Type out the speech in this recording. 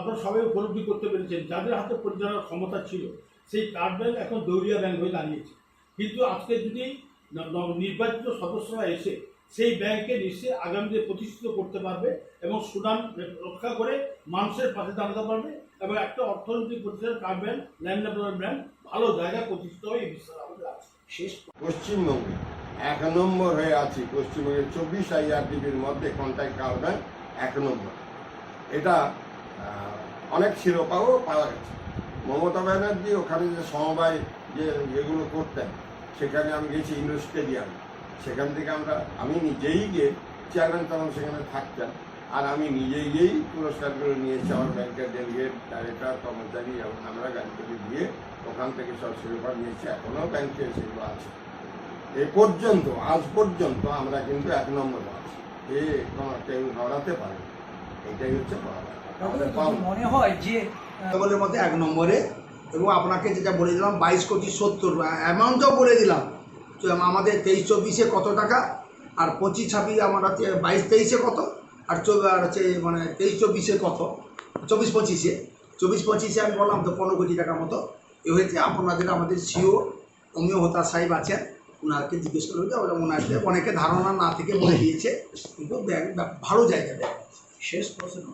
আপনারা সবাই উপলব্ধি করতে পেরেছেন, যাদের হাতে পরিচালনার ক্ষমতা ছিল, সেই কার্ড ব্যাংক এখন দৌড়িয়া ব্যাংক হয়ে দাঁড়িয়েছে। কিন্তু আজকে যদি নির্বাচিত সদস্যরা এসে সেই ব্যাংকে নিশ্চয়ই আগামীতে প্রতিষ্ঠিত করতে পারবে এবং সুনাম রক্ষা করে মানুষের পাশে দাঁড়াতে পারবে এবং একটা অর্থনৈতিক প্রতিষ্ঠান কার্ড ব্যাংক, ল্যান্ড ব্যাংক ভালো জায়গায় প্রতিষ্ঠিত হয়ে এই বিশ্বাস আমাদের আছে। শেষ পশ্চিমবঙ্গে এক নম্বর হয়ে আছি। পশ্চিমবঙ্গের চব্বিশ আইআরডিবির মধ্যে কন্ট্যাক্ট কারবেন এক নম্বর। এটা অনেক শিরোপাও পাওয়া গেছে। মমতা ব্যানার্জি ওখানে যে সমবায় যে যেগুলো করতেন, সেখানে আমি গেছি ইন্ডোর স্টেডিয়াম। সেখান থেকে আমরা, আমি নিজেই গিয়ে চেয়ারম্যান তখন সেখানে থাকতেন আর আমি নিজেই গিয়েই পুরস্কারগুলো নিয়েছি আমার ব্যাংকের ডেলিগেট ডাইরেক্টর কর্মচারী এবং আমরা গাড়ি করে গিয়ে ওখান থেকে সব শিরোপা নিয়েছি, এখনও ব্যাংকে সেগুলো আছে। এ পর্যন্ত, আজ পর্যন্ত আমরা কিন্তু এক নম্বর আছি। এ কোনো কেউ নড়াতে পারে এটাই হচ্ছে পাওনা। মনে হয় যে কেবলের মধ্যে এক নম্বরে এবং আপনাকে যেটা বলে দিলাম বাইশ কোটি সত্তর অ্যামাউন্টটাও বলে দিলাম। তো আমাদের তেইশ চব্বিশে কত টাকা? আর পঁচিশ ছাব্বিশ আমরা হচ্ছে বাইশ তেইশে কত? আর আর হচ্ছে মানে তেইশ চব্বিশে কত? চব্বিশ পঁচিশে। চব্বিশ পঁচিশে আমি বললাম তো পনেরো কোটি টাকার মতো। এ হয়েছে আপনাদের আমাদের সিও অমিয় হোতা সাহেব আছেন ওনাকে জিজ্ঞেস করে যে ওরা ওনাকে অনেকে ধারণা না থেকে বলে দিয়েছে কিন্তু ব্যাংক ভালো জায়গা ব্যাংক শেষ প্রশ্ন।